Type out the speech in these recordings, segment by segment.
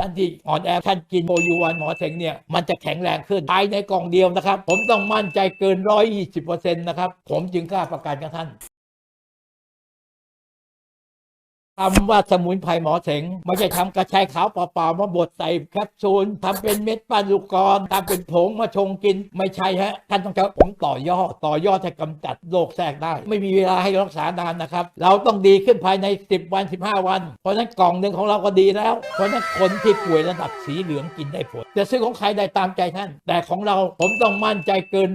ทันทีอ่อนแอท่านกินโมยูวันหมอเสงเนี่ย มันจะแข็งแรงขึ้นภายในกล่องเดียวนะครับ ผมต้องมั่นใจเกิน 120%นะครับ ผมจึงกล้าประกันกับท่าน คำว่าสมุนไพรหมอเสงไม่ใช่ทำกระชายขาวเปล่าๆมาบดใส่แคปซูลทำเป็นเม็ดปั้นลูกกรอนทำเป็นผงมาชงกิน ไม่ใช่ฮะ ท่านต้องใช้ผมต่อยอด ต่อยอดให้กำจัดโรคแทรกได้ ไม่มีเวลาให้รักษานานนะครับ เราต้องดีขึ้นภายใน 10 วัน 15 วัน เพราะนั้นกล่องหนึ่งของเราก็ดีแล้ว เพราะฉะนั้นคนที่ป่วยระดับสีเหลืองกินได้ผลจะซื้อของใครได้ตามใจท่าน แต่ของเราผมต้องมั่นใจเกิน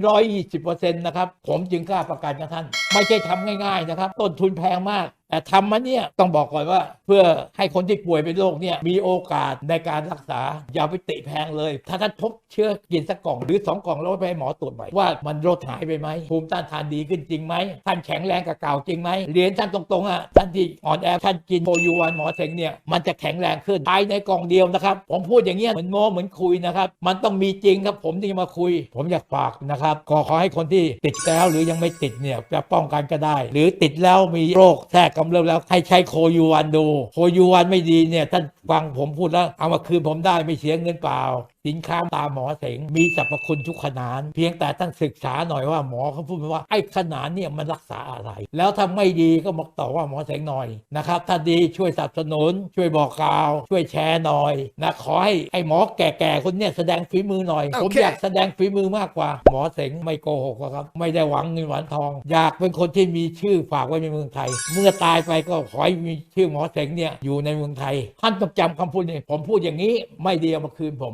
120%นะครับผมจึงกล้าประกันกับท่าน ไม่ใช่ทำง่ายๆนะครับต้นทุนแพงมาก แต่ทำมาเนี่ยต้องบอกก่อนว่า เพื่อให้คนที่ป่วยเป็นโรคเนี่ยมีโอกาสในการรักษาอย่าไปติแพงเลย ถ้าท่านพบเชื้อกินสักกล่องหรือสองกล่องแล้วไปให้หมอตรวจใหม่ว่ามันลดหายไปไหมภูมิต้านทานดีขึ้นจริงไหมท่านแข็งแรงกับเก่าจริงไหมเรียนท่านตรงๆอะท่านที่อ่อนแอท่านกินโอยูวันหมอเสงเนี่ยมันจะแข็งแรงขึ้นภายในกล่องเดียวนะครับผมพูดอย่างเงี้ยเหมือนโม้เหมือนคุยนะครับมันต้องมีจริงครับผมที่มาคุย ผมอยากฝากนะครับขอขอให้คนที่ติดแล้วหรือยังไม่ติดเนี่ยจะป้องกันก็ได้ หรือติดแล้วมีโรคแทรกกำเริ่มแล้วให้ใช้โคยูวันดู โคยูวันไม่ดีเนี่ยท่านฟังผมพูดแล้วเอามาคืนผมได้ไม่เสียเงินเปล่า สินค้าตามหมอเสงมีสรรพคุณทุกขนาน เพียงแต่ท่านศึกษาหน่อยว่าหมอเขาพูดมาว่าไอ้ขนานเนี่ยมันรักษาอะไร แล้วถ้าไม่ดีก็บอกต่อว่าหมอเสงหน่อยนะครับถ้าดีช่วยสนับสนุน ช่วยบอกกล่าว ช่วยแชร์หน่อยนะขอให้ไอ้หมอแก่ๆคนเนี่ยแสดงฝีมือหน่อย ผมโอเคอยากแสดงฝีมือมากกว่า หมอเสงไม่โกหกหรอกครับ ไม่ได้หวังเงินหวังทอง อยากเป็นคนที่มีชื่อฝากไว้ในเมืองไทย เมื่อตายไปก็ขอให้มีชื่อหมอเสงเนี่ยอยู่ในเมืองไทยท่านต้องจำคำพูดนี้ผมพูดอย่างนี้ไม่ดีเอามาคืนผม